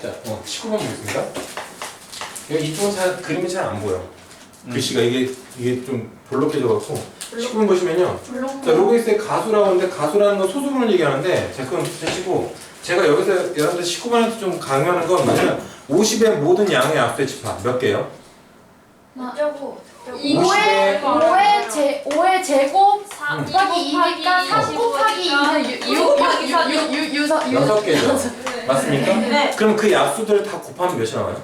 자, 어, 19번 보겠습니다. 여기 이쪽은 잘, 그림이 잘 안 보여. 글씨가 이게, 이게 좀 볼록해져갖고. 19번 보시면요. 자, 로그엑스의 가수라고 하는데 가수라는 건 소수분을 얘기하는데 자, 그럼 하시고 제가 여기서 여러분들 19번한테 좀 강요하는 건 뭐냐면 50의 모든 양의 앞에 집합 몇 개요? 어쩌고 50의 5의 제 5의 제곱 음. 곱하기 2니까 3 곱하기 2는 곱하기 사. 유유 유 유 유유서 여섯 개죠. 맞습니까? 네. 그럼 그 약수들을 다 곱하면 몇이 나와요?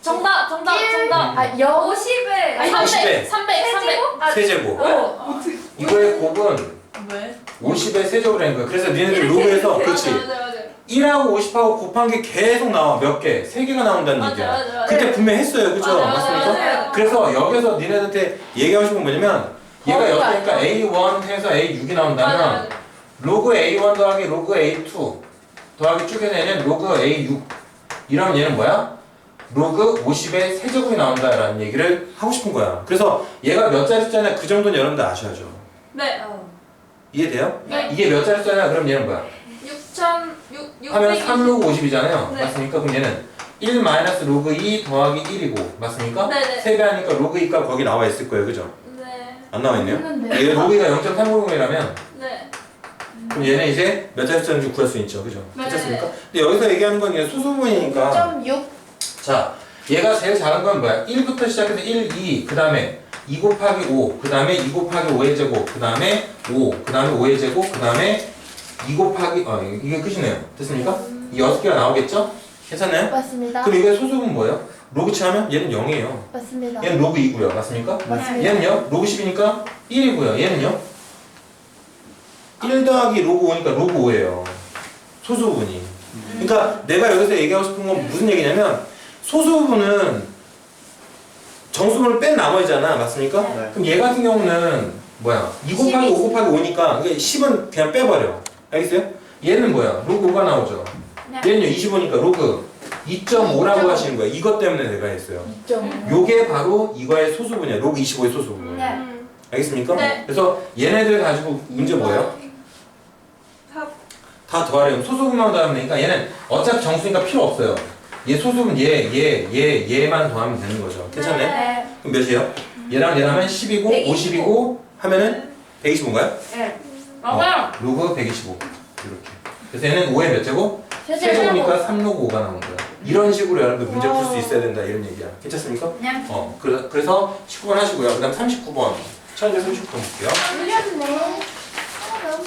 정답 정답 정답. 아 0, 50에 아니, 300 50에. 300 300. 세제곱. 어. 이거의 곱은 왜? 50의 세제곱이라는 거야. 그래서 니네들 로그에서 그렇지. 맞아 맞아 맞아. 1하고 50하고 곱한 게 계속 나와. 몇 개? 세 개가 나온다는 맞아, 얘기야. 맞아, 맞아. 그때 분명히 했어요. 그죠? 맞아, 맞아, 맞습니까? 맞아요. 그래서 여기서 니네한테 얘기하고 싶은 건 뭐냐면 얘가 거꾸로 여기니까 알죠. A1 해서 A6이 맞아 나온다면 맞아. 로그 A1 더하기 로그 A2 더하기 얘는 로그 A6 이러면 얘는 뭐야? 로그 50의 세제곱이 나온다라는 얘기를 하고 싶은 거야. 그래서 얘가 몇 자리 숫자냐 그 정도는 여러분들 아셔야죠. 네. 이해돼요? 네. 이게 몇 자리 숫자냐 그럼 얘는 뭐야? 6천 6 6 하면 3 로그 50이잖아요. 네. 맞습니까? 그럼 얘는 1 마이너스 로그 2 더하기 1이고 맞습니까? 네네. 세배하니까 로그 2가 거기 나와 있을 거예요. 그죠? 네. 안 나와 있네요? 했는데 얘 로그가 0.350이라면 네. 그럼 얘는 이제 몇 자리 숫자인지 구할 수 있죠. 그죠? 네. 괜찮습니까? 근데 여기서 얘기하는 건얘 수소문이니까 0.6 자, 얘가 제일 작은 건 뭐야? 1부터 시작해서 1, 2, 그 다음에 2 곱하기 5, 그 다음에 2 곱하기 5의 제곱, 그 다음에 5, 그 다음에 5의 제곱, 그 다음에 2 곱하기, 어, 이게 끝이네요. 됐습니까? 이 6개가 나오겠죠? 괜찮나요? 맞습니다 그럼 이거의 소수분 뭐예요? 로그 치하면 얘는 0이에요. 맞습니다 얘는 로그 2고요. 맞습니까? 맞습니다 얘는요? 로그 10이니까 1이고요. 얘는요? 1 더하기 로그 5니까 로그 5예요. 소수부분이. 그러니까 내가 여기서 얘기하고 싶은 건 무슨 얘기냐면 소수부분은 정수분을 뺀 나머지잖아. 맞습니까? 네. 그럼 얘 같은 경우는 뭐야? 2 곱하기 5 곱하기 5니까 이게 10은 그냥 빼버려. 알겠어요? 얘는 뭐야? 로그 5가 나오죠. 네. 얘는요 25니까 로그 2.5라고 하시는 거예요. 이것 때문에 내가 했어요. 2.5 요게 바로 이거의 소수분이야. 로그 25의 소수분. 네. 음. 알겠습니까? 네. 그래서 얘네들 가지고 문제 뭐예요? 합. 다 더하래요. 소수분만 더하면 되니까 얘는 어차피 정수니까 필요 없어요. 얘 소수분 얘, 얘, 얘, 얘만 더하면 되는 거죠. 괜찮네? 네 그럼 몇이에요? 얘랑 얘랑 하면 10이고 125. 50이고 하면은 125인가요? 네. 맞아요. 로그 125 이렇게. 그래서 얘는 5의 몇 제곱? 세 제곱 세제곱이니까 3로그 5가 나오는 거야. 이런 식으로 여러분들 문제 풀 수 있어야 된다 이런 얘기야. 괜찮습니까? 네 어, 그래, 그래서 19번 하시고요. 그 다음 39번. 천재 39번 볼게요. 틀렸네 아 너무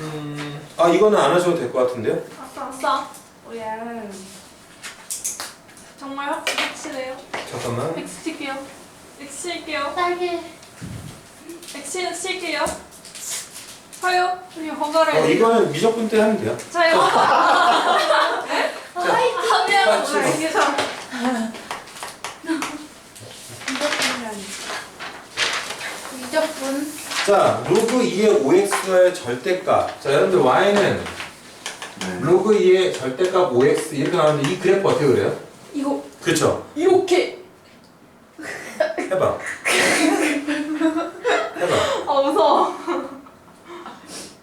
음, 아, 이거는 안 하셔도 될 것 같은데요? 아싸 아싸. 오야. 정말 확- 확실해요. 잠깐만. X 칠게요. X 칠게요. 딸기 X는 칠게요. 화요. 우리 허가를. 어, 이거는 미적분 때 하면 돼요. 저요. 자, 하면 칠번. 이게 참. 미적분 자, 로그 2의 5x의 절대값. 자, 여러분들 y는 네. 로그 2의 절대값 5x 이렇게 나오는데 이 그래프 어떻게 그래요? 이거 그렇죠. 이렇게. 해봐. 해봐. 아 무서워.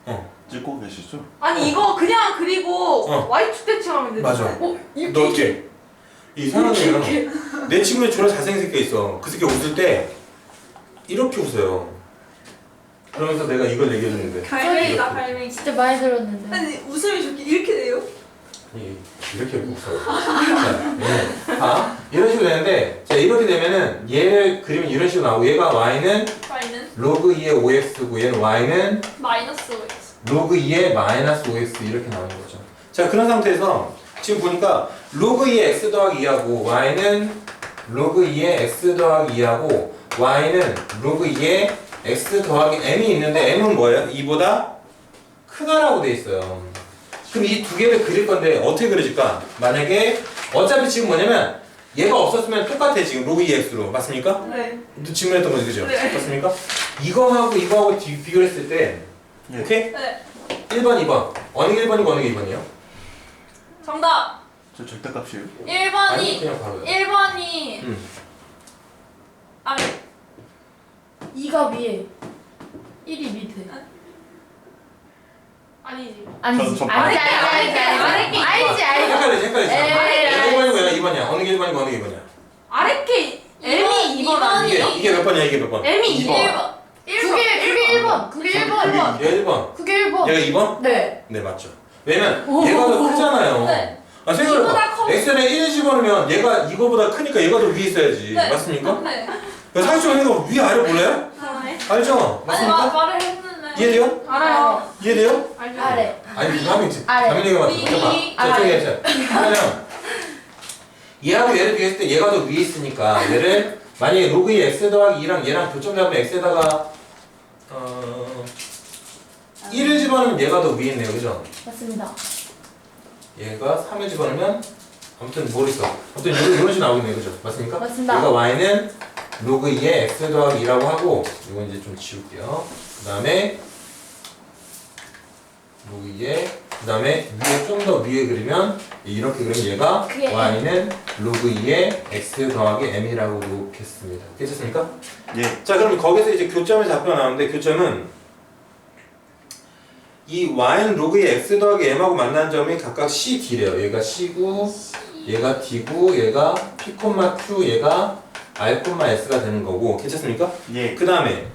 어, 찍고 계시죠? 아니 이거 그냥 그리고 어. Y2 대칭하면 되는 맞아. 어너 어떻게? 이 사람이요. 내 친구에 졸라 잘생긴 새끼 있어. 그 새끼 웃을 때 이렇게 웃어요. 그러면서 내가 이걸 얘기해줬는데. 갈매기다 갈매기. 진짜 많이 들었는데 아니 웃음이 좋게 이렇게 돼요? 아니, 이렇게 웃어요. 자, 예. 봐. 이런 식으로 되는데, 자, 이렇게 되면은 얘를 그리면 이런 식으로 나오고, 얘가 y는 Y는 로그 2의 5x고, 얘는 y는 마이너스 X. 로그 2의 마이너스 5x 이렇게 나오는 거죠. 자, 그런 상태에서 지금 보니까 로그 2의 x 더하기 2하고, y는 로그 2의 x 더하기 2하고, y는 로그 2의 x 더하기 m이 있는데, m은 뭐예요? 2보다 크다라고 돼 있어요. 그럼 이 두 개를 그릴 건데 어떻게 그려질까? 만약에 어차피 지금 뭐냐면 얘가 없었으면 똑같아 지금 로그 2x로 맞습니까? 네. 질문했던 거지 그죠? 네. 맞습니까? 이거하고 이거하고 비- 비교를 했을 때 예. 오케이? 네. 1번 2번 어느 게 1번이고 어느 게 2번이에요? 정답. 저 절대값이에요? 1번이 그냥 바로 1번이 음. 아 2가 위에 1이 밑에 아 아니지. 아니지. 저- 저 알지, 알지, 알지, 알지. 알지, 알지. 헷갈리지 헷갈리지 에이. 1번이고 얘가 2번이야 어느 게 1번이고 어느 게 2번이야 아래 게 M이 이번, 2번 아니에요? 이게, 이게 몇 번이야 이게 몇 번? M이 2번 1번. 그게, 그게 1번. 그게 1번. 얘 1번 그게 1번. 얘가 2번? 네. 네 맞죠 왜냐면 얘가 더 크잖아요 네. 아 생각해봐 커. x에 1을 집어넣으면 얘가 이거보다 크니까 얘가 더 위에 있어야지 네. 맞습니까? 네. 사실적으로 생각 위 아래 몰라요? 네. 알죠? 아니 마, 맞습니까? 말을 했는데. 이해돼요? 알아요. 이해돼요? 알죠. 아래. 아니 그 다음에 이제 아래. 다른 얘기가 위. 자, 저쪽에 해서 그러면 얘하고 얘를 비교했을 때 얘가 더 위에 있으니까 얘를 만약에 로그 2 x 더하기 2랑 얘랑 교점 잡으면 x에다가 어 1을 집어넣으면 얘가 더 위에 있네요 그죠? 맞습니다. 얘가 3을 집어넣으면 아무튼 모르겠어 아무튼 이런 식으로 나오겠네요 그죠? 맞습니까? 맞습니다. 얘가 y는 로그 2의 x 더하기 2라고 하고 이건 이제 좀 지울게요 그 다음에 로그 2의 그 다음에 위에 좀 더 위에 그리면 이렇게 그리면 얘가 그게 y는 로그 2의 x 더하기 m이라고 놓겠습니다 괜찮습니까? 예. 자 그럼 거기서 이제 교점의 좌표가 나오는데 교점은 이 y는 로그 2의 x 더하기 m하고 만난 점이 각각 c, d래요 얘가 c고 얘가 d고 얘가 p, q 얘가 r, s가 되는 거고 괜찮습니까? 예. 그 다음에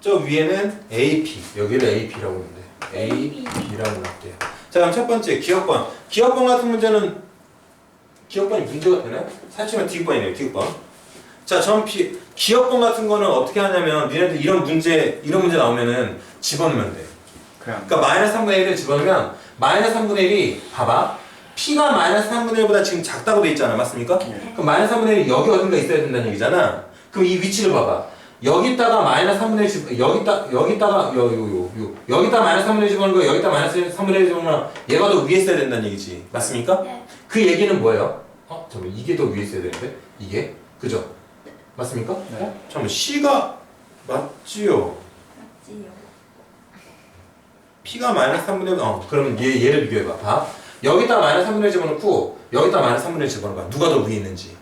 저 위에는 AP 여기를 AP라고 하는데 AP라고 할게요 자 그럼 첫 번째 기억번 기억번 같은 문제는 기억번이 문제가 되나요? 사실은 디귿번이네요 디귿번 자 전 기억번 같은 거는 어떻게 하냐면 니네들 이런 문제 이런 문제 나오면은 집어넣으면 돼 그냥 그러니까 마이너스 3분의 1을 집어넣으면 마이너스 3분의 1이 봐봐 P가 마이너스 3분의 1보다 지금 작다고 돼 있잖아 맞습니까? 예. 그럼 마이너스 3분의 1이 여기 어딘가 있어야 된다는 얘기잖아. 그럼 이 위치를 봐봐. 여기다가 마이너스 3분의 1 집, 여기다, 여기다가, 요, 요, 요, 요. 여기다 마이너스 3분의 1 집어넣는 거, 여기다 마이너스 3분의 1 집어넣으면 얘가 더 위에 있어야 된다는 얘기지. 맞습니까? 네. 그 얘기는 뭐예요? 어? 잠깐만, 이게 더 위에 있어야 되는데? 이게? 그죠? 맞습니까? 네. 어? 잠깐만, C가 맞지요? P가 마이너스 3분의 1, 어, 그러면 얘, 얘를 비교해봐. 봐. 여기다 마이너스 3분의 1 집어넣고, 여기다 마이너스 3분의 1 집어넣어봐. 누가 더 위에 있는지.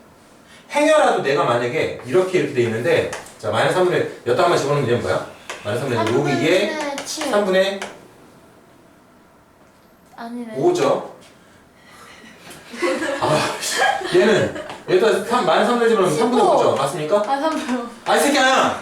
행여라도 내가 만약에 이렇게 이렇게 돼 있는데, 자, 마이너스 3분의 1, 여기다 한번 집어넣으면 얘는 뭐야? 마이너스 3분의 1, 로그 2에 7. 3분의 아니네. 5죠. 아, 씨. 얘는, 여기다 3, 마이너스 3분의 1 집어넣으면 3분의 5죠. 맞습니까? 아, 3번. 아, 이 새끼야!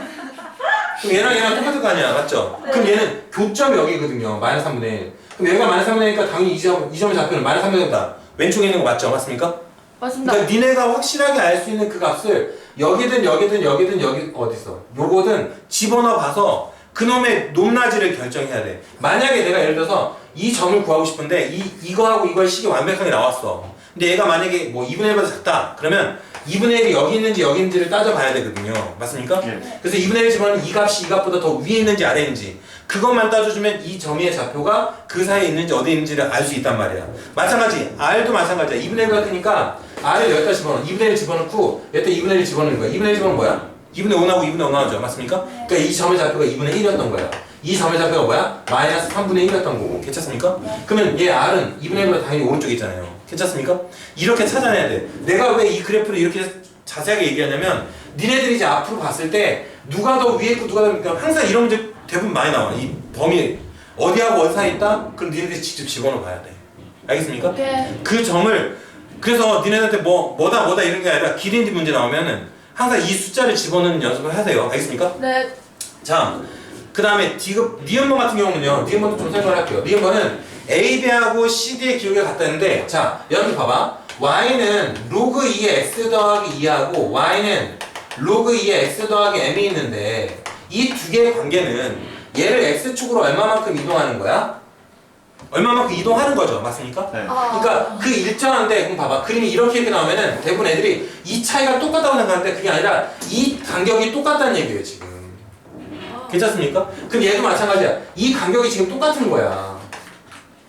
그럼 얘랑 얘랑 똑같을 거 아니야, 맞죠? 그럼 얘는 교점이 여기거든요, 마이너스 3분의 1. 그럼 얘가 마이너스 3분의 1이니까 당연히 이 점, 이 점의 좌표는 마이너스 3분의 1이다. 왼쪽에 있는 거 맞죠? 맞습니까? 맞습니다. 그러니까 니네가 확실하게 알 수 있는 그 값을 여기든 여기든 여기든 여기 어디서 요거든 집어넣어 봐서 그놈의 높낮이를 결정해야 돼. 만약에 내가 예를 들어서 이 점을 구하고 싶은데 이 이거하고 이거의 식이 완벽하게 나왔어. 근데 얘가 만약에 뭐 2분의 1보다 작다. 그러면 2분의 1이 여기 있는지 여기 있는지를 따져봐야 되거든요. 맞습니까? 예. 그래서 2분의 1 집어넣으면 이 값이 이 값보다 더 위에 있는지 아래에 있는지 그것만 따져주면 이 점의 좌표가 그 사이에 있는지 어디에 있는지를 알 수 있단 말이야 마찬가지 R도 마찬가지야 2분의 1가 크니까 R을 여기다 집어넣어 2분의 1 집어넣고 여기다 2분의 1 집어넣는 거야 2분의 1 집어넣으면 뭐야? 2분의 5 나오고 2분의 5 나오죠 맞습니까? 그러니까 이 점의 좌표가 2분의 1이었던 거야 이 점의 좌표가 뭐야? 마이너스 3분의 1이었던 거고 괜찮습니까? 그러면 얘 R은 2분의 1보다 당연히 오른쪽에 있잖아요 괜찮습니까? 이렇게 찾아내야 돼 내가 왜 이 그래프를 이렇게 자세하게 얘기하냐면 니네들이 이제 앞으로 봤을 때 누가 더 위에 있고 누가 더 그러니까 항상 이런 문제 대부분 많이 나와 이 범위 어디하고 어디 사이 있다? 그럼 니네들이 직접 집어넣어 봐야 돼 알겠습니까? 오케이. 그 점을 그래서 니네한테 뭐 뭐다 뭐다 이런 게 아니라 길이인지 문제 나오면은 항상 이 숫자를 집어넣는 연습을 하세요 알겠습니까? 네. 자, 그 다음에 디귿, 니은번 같은 경우는요, 니은번도 좀 설명을 할게요. 니은번은 AB하고 CD의 기울기가 같다는데, 자, 여러분 봐봐. Y는 로그 2의 X 더하기 2하고, Y는 로그 2의 X 더하기 M이 있는데, 이 두 개의 관계는 얘를 X축으로 얼마만큼 이동하는 거야? 얼마만큼 이동하는 거죠. 맞습니까? 네. 아. 그러니까 그 일정한데 그럼 봐봐 그림이 이렇게 이렇게 나오면은 대부분 애들이 이 차이가 똑같다고 생각하는데 그게 아니라 이 간격이 똑같다는 얘기예요 지금 괜찮습니까? 그럼 얘도 마찬가지야 이 간격이 지금 똑같은 거야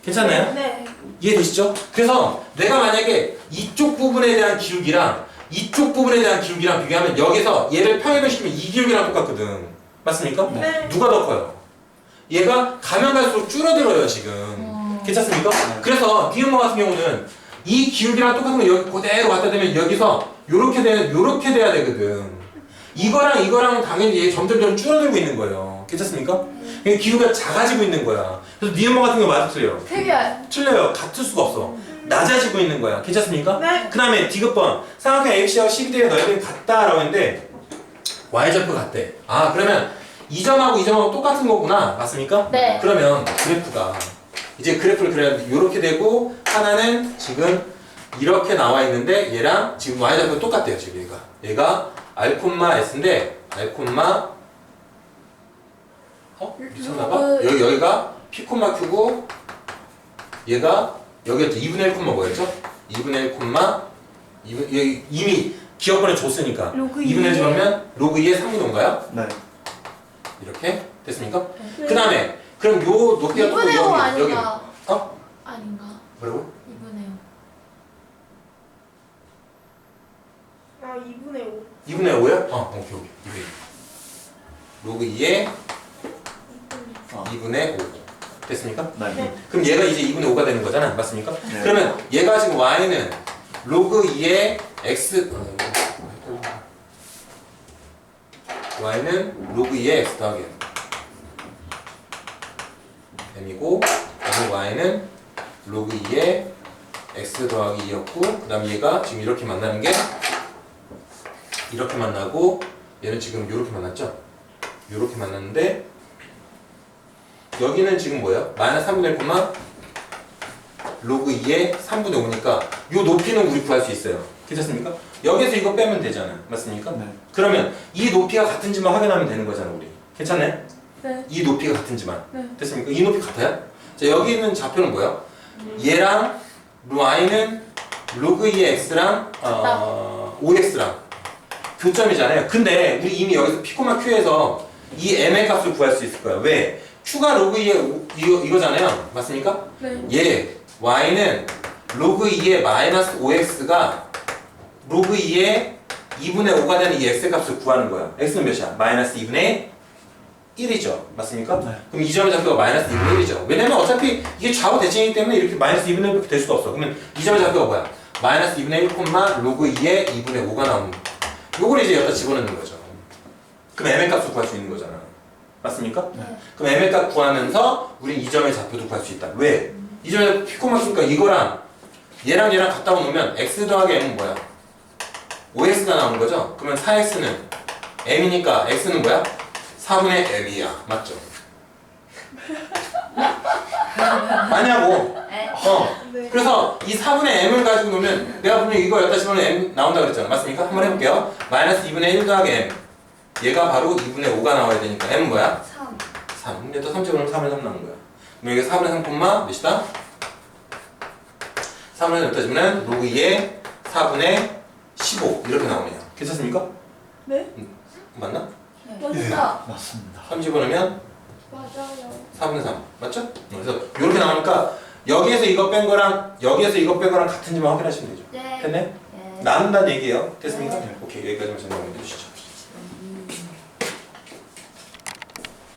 괜찮나요? 네. 이해되시죠? 그래서 내가 만약에 이쪽 부분에 대한 기울기랑 이쪽 부분에 대한 기울기랑 비교하면 여기서 얘를 평행시키면 이 기울기랑 똑같거든 맞습니까? 네. 누가 더 커요? 얘가 가면 갈수록 줄어들어요 지금 어. 괜찮습니까? 그래서 니은모 같은 경우는 이 기울기랑 똑같은 거 여기 그대로 갖다 대면 여기서 요렇게 돼 요렇게 돼야 되거든. 이거랑 이거랑 당연히 얘 점점 점 줄어들고 있는 거예요. 괜찮습니까? 그러니까 기울기가 작아지고 있는 거야. 그래서 니은모 같은 거 맞아 틀려요. 되게 틀려요. 같을 수가 없어. 낮아지고 있는 거야. 괜찮습니까? 네. 그 다음에 디귿번 삼각형 ABC하고 CBD에 너희들이 같다라고 했는데 Y좌표 같대. 아 그러면 이 점하고 이 점하고 똑같은 거구나. 맞습니까? 네. 그러면 그래프가 이제 그래프를 그려야 이렇게 되고 하나는 지금 이렇게 나와 있는데 얘랑 지금 Y좌표 똑같대요. 지금 얘가 얘가 R, S인데 R, 어? 미쳤나봐? 여기 여기가 P, Q고 얘가 여기가 2분의 1 콤마 뭐였죠? 2분의 1 콤마 2분, 여기 이미 기억번호 줬으니까 로그 2분의 1 집으면 로그 2의 3분의 5인가요? 네. 이렇게 됐습니까? 그 다음에 그럼 요 높이가 또 2분의 5 여기 여기 아닌가? 어? 아닌가? 뭐라고? 2분의 아 2분의 5 2분의 5야? 어 오케이 오케이 2분의 2 로그 2의 아. 2분의 5 됐습니까? 네. 그럼 얘가 이제 2분의 5가 되는 거잖아 맞습니까? 네. 그러면 얘가 지금 y는 로그 2의 x y는 로그 2의 x 더하기 m m이고 그다음에 y는 로그 2의 x 더하기 2였고 그 다음에 얘가 지금 이렇게 만나는 게 이렇게 만나고 얘는 지금 이렇게 만났죠? 이렇게 만났는데 여기는 지금 뭐예요? 마이너스 3분의 1 콤마 로그 2의 3분의 5니까 이 높이는 우리 구할 수 있어요. 괜찮습니까? 여기서 이거 빼면 되잖아. 맞습니까? 네. 그러면 이 높이가 같은지만 확인하면 되는 거잖아, 우리. 괜찮네? 네. 이 높이가 같은지만. 네. 됐습니까? 이 높이 같아요? 자, 여기 있는 좌표는 뭐야? 얘랑 y는 로그 2의 x랑 어, 5x랑 교점이잖아요. 근데 우리 이미 여기서 p, q에서 이 m의 값을 구할 수 있을 거야. 왜? q가 로그 2의 5, 이거, 이거잖아요. 맞습니까? 네. 얘 y는 로그 2의 마이너스 5x가 로그 2의 2분의 5가 되는 이 x 값을 구하는 거야. x는 몇이야? 마이너스 2분의 1이죠. 맞습니까? 네. 그럼 이 점의 좌표가 마이너스 2분의 1이죠. 왜냐면 어차피 이게 좌우 대칭이기 때문에 이렇게 마이너스 2분의 1밖에 될 수가 없어. 그러면 이 점의 좌표가 뭐야? 마이너스 2분의 1 콤마 로그 2의 2분의 5가 나오는 거. 요걸 이제 여기다 집어넣는 거죠. 그럼 m의 값을 구할 수 있는 거잖아. 맞습니까? 네. 그럼 m의 값 구하면서 우린 이 점의 좌표도 구할 수 있다. 왜? 이 점에 피코마 쓰니까 이거랑 얘랑 얘랑 갖다 놓으면 x 더하기 m은 뭐야? 5x가 나오는 거죠? 그러면 4x는 m이니까 x는 뭐야? 4분의 m이야. 맞죠? 아냐고. 네. 어. 그래서 이 4분의 m을 가지고 놓으면 내가 분명히 이거 여기다 집어넣으면 m 나온다 그랬잖아. 맞습니까? 한번 해볼게요. 마이너스 2분의 1 더하기 m. 얘가 바로 2분의 5가 나와야 되니까 m은 뭐야? 3. 3. 근데 또 3 집어넣으면 3분의 3 나오는 거야. 그럼 여기 4분의 3 콤마 몇이다? 3분의 3 여기다 집으면 로그 2의 4분의 15 이렇게 나오네요. 괜찮습니까? 네? 맞나? 맞다. 맞습니다. 3 집어넣으면 맞아요. 4분의 3 맞죠? 그래서 이렇게 나오니까 여기에서 이거 뺀 거랑 여기에서 이거 뺀 거랑 같은지만 확인하시면 되죠. 네. 됐네? 네. 나눈다는 얘기예요. 됐습니까? 네. 오케이 여기까지만 정리해 주시죠.